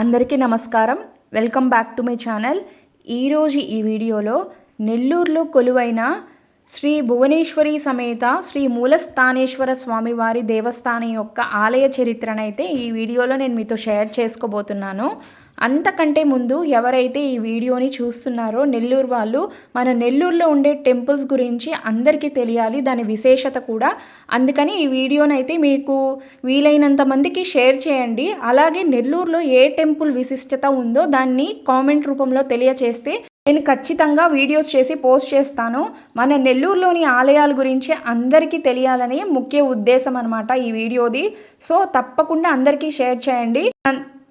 అందరికీ నమస్కారం. Welcome back to my channel. ఈరోజు ఈ వీడియోలో నెల్లూరులో కొలువైన శ్రీ భువనేశ్వరి సమేత శ్రీ మూలస్థానేశ్వర స్వామివారి దేవస్థానం యొక్క ఆలయ చరిత్రనైతే ఈ వీడియోలో నేను మీతో షేర్ చేసుకోబోతున్నాను. అంతకంటే ముందు ఎవరైతే ఈ వీడియోని చూస్తున్నారో నెల్లూరు వాళ్ళు మన నెల్లూరులో ఉండే టెంపుల్స్ గురించి అందరికీ తెలియాలి దాని విశేషత కూడా. అందుకని ఈ వీడియోనైతే మీకు వీలైనంత మందికి షేర్ చేయండి. అలాగే నెల్లూరులో ఏ టెంపుల్ విశిష్టత ఉందో దాన్ని కామెంట్ రూపంలో తెలియచేస్తే నేను ఖచ్చితంగా వీడియోస్ చేసి పోస్ట్ చేస్తాను. మన నెల్లూరులోని ఆలయాల గురించి అందరికీ తెలియాలని ముఖ్య ఉద్దేశం అనమాట ఈ వీడియోది. సో తప్పకుండా అందరికీ షేర్ చేయండి.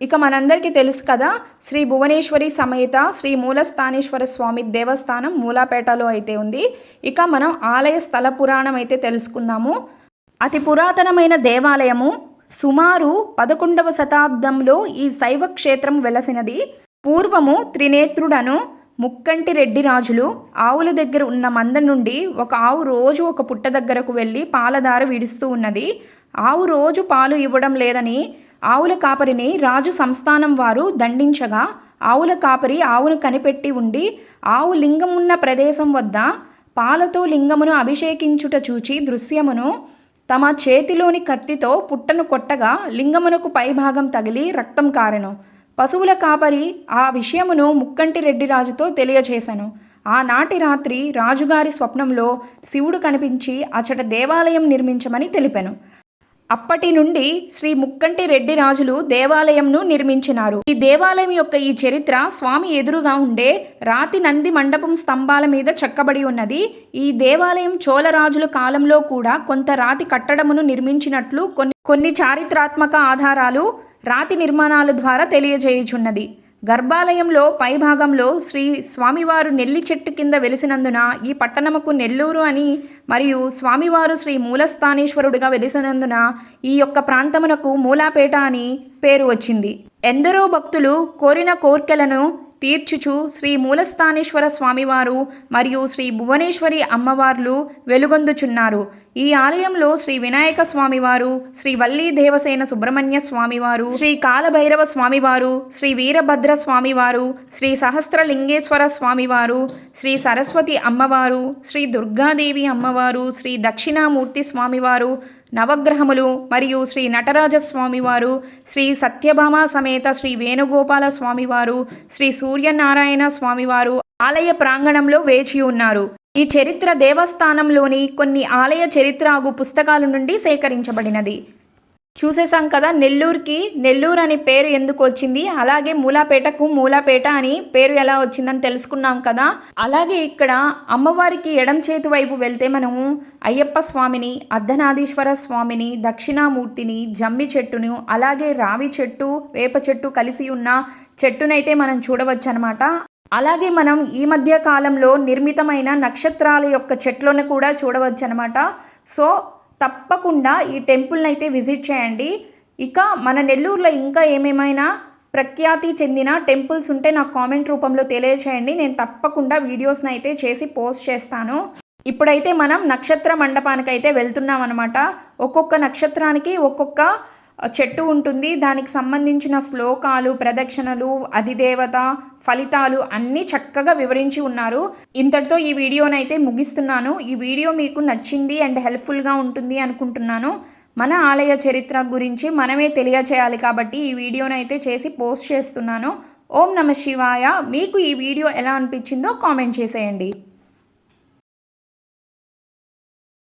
ఇక మనందరికీ తెలుసు కదా శ్రీ భువనేశ్వరి సమేత శ్రీ మూలస్థానేశ్వర స్వామి దేవస్థానం మూలాపేటలో అయితే ఉంది. ఇక మనం ఆలయ స్థల పురాణం అయితే తెలుసుకుందాము. అతి పురాతనమైన దేవాలయము సుమారు పదకొండవ శతాబ్దంలో ఈ శైవ క్షేత్రం వెలసినది. పూర్వము త్రినేత్రుడను ముక్కంటి రెడ్డి రాజులు ఆవుల దగ్గర ఉన్న మంద నుండి ఒక ఆవు రోజు ఒక పుట్ట దగ్గరకు వెళ్ళి పాలదార విడుస్తూ ఉన్నది. ఆవు రోజు పాలు ఇవ్వడం లేదని ఆవుల కాపరిని రాజు సంస్థానం వారు దండించగా ఆవుల కాపరి ఆవును కనిపెట్టి ఉండి ఆవు లింగం ఉన్న ప్రదేశం వద్ద పాలతో లింగమును అభిషేకించుట చూచి దృశ్యమును తమ చేతిలోని కత్తితో పుట్టను కొట్టగా లింగమునకు పైభాగం తగిలి రక్తం కారెను. పశువుల కాపరి ఆ విషయమును ముక్కంటి రెడ్డి రాజుతో తెలియచేశాను ఆనాటి రాత్రి రాజుగారి స్వప్నంలో శివుడు కనిపించి అచట దేవాలయం నిర్మించమని తెలిపాను. అప్పటి నుండి శ్రీ ముక్కంటి రెడ్డి రాజులు దేవాలయంను నిర్మించినారు. ఈ దేవాలయం యొక్క ఈ చరిత్ర స్వామి ఎదురుగా ఉండే రాతి నంది మండపం స్తంభాల మీద చెక్కబడి ఉన్నది. ఈ దేవాలయం చోళరాజుల కాలంలో కూడా కొంత రాతి కట్టడమును నిర్మించినట్లు కొన్ని కొన్ని చారిత్రాత్మక ఆధారాలు రాతి నిర్మాణాల ద్వారా తెలియజేయుచున్నది. గర్భాలయంలో పైభాగంలో శ్రీ స్వామివారు నెల్లి చెట్టు కింద వెలిసినందున ఈ పట్టణముకు నెల్లూరు అని మరియు స్వామివారు శ్రీ మూలస్థానేశ్వరుడుగా వెలిసినందున ఈ యొక్క ప్రాంతమునకు మూలాపేట అని పేరు వచ్చింది. ఎందరో భక్తులు కోరిన కోర్కెలను తీర్చుచు శ్రీ మూలస్థానేశ్వర స్వామివారు మరియు శ్రీ భువనేశ్వరి అమ్మవార్లు వెలుగొందుచున్నారు. ఈ ఆలయంలో శ్రీ వినాయక స్వామివారు శ్రీ వల్లీ దేవసేన సుబ్రహ్మణ్య స్వామివారు శ్రీ కాలభైరవ స్వామివారు శ్రీ వీరభద్ర స్వామివారు శ్రీ సహస్రలింగేశ్వర స్వామివారు శ్రీ సరస్వతి అమ్మవారు శ్రీ దుర్గాదేవి అమ్మవారు శ్రీ దక్షిణామూర్తి స్వామివారు నవగ్రహములు మరియు శ్రీ నటరాజస్వామివారు శ్రీ సత్యభామ సమేత శ్రీ వేణుగోపాల స్వామివారు శ్రీ సూర్యనారాయణ స్వామివారు ఆలయ ప్రాంగణంలో వేచి ఉన్నారు. ఈ చరిత్ర దేవస్థానంలోని కొన్ని ఆలయ చరిత్రాగు పుస్తకాల నుండి సేకరించబడినది. చూసేసాం కదా నెల్లూరుకి నెల్లూరు అనే పేరు ఎందుకు వచ్చింది? అలాగే మూలాపేటకు మూలాపేట అని పేరు ఎలా వచ్చిందని తెలుసుకున్నాం కదా. అలాగే ఇక్కడ అమ్మవారికి ఎడం చేతి వైపు వెళ్తే మనము అయ్యప్ప స్వామిని అర్ధనాదీశ్వర స్వామిని దక్షిణామూర్తిని జమ్మి చెట్టును అలాగే రావి చెట్టు వేప చెట్టు కలిసి ఉన్న చెట్టునైతే మనం చూడవచ్చు అనమాట అలాగే మనం ఈ మధ్య కాలంలో నిర్మితమైన నక్షత్రాల యొక్క చెట్లను కూడా చూడవచ్చు అనమాట సో తప్పకుండా ఈ టెంపుల్ని అయితే విజిట్ చేయండి. ఇక మన నెల్లూరులో ఇంకా ఏమేమైనా ప్రఖ్యాతి చెందిన టెంపుల్స్ ఉంటే నాకు కామెంట్ రూపంలో తెలియచేయండి. నేను తప్పకుండా వీడియోస్ని అయితే చేసి పోస్ట్ చేస్తాను. ఇప్పుడైతే మనం నక్షత్ర మండపానికి అయితే వెళ్తున్నాం అనమాట ఒక్కొక్క నక్షత్రానికి ఒక్కొక్క చెట్టు ఉంటుంది. దానికి సంబంధించిన శ్లోకాలు ప్రదక్షిణలు అధిదేవత ఫలితాలు అన్నీ చక్కగా వివరించి ఉన్నారు. ఇంతటితో ఈ వీడియోనైతే ముగిస్తున్నాను. ఈ వీడియో మీకు నచ్చింది అండ్ హెల్ప్ఫుల్గా ఉంటుంది అనుకుంటున్నాను. మన ఆలయ చరిత్ర గురించి మనమే తెలియచేయాలి కాబట్టి ఈ వీడియోనైతే చేసి పోస్ట్ చేస్తున్నాను. ఓం నమ శివాయ. మీకు ఈ వీడియో ఎలా అనిపించిందో కామెంట్ చేసేయండి.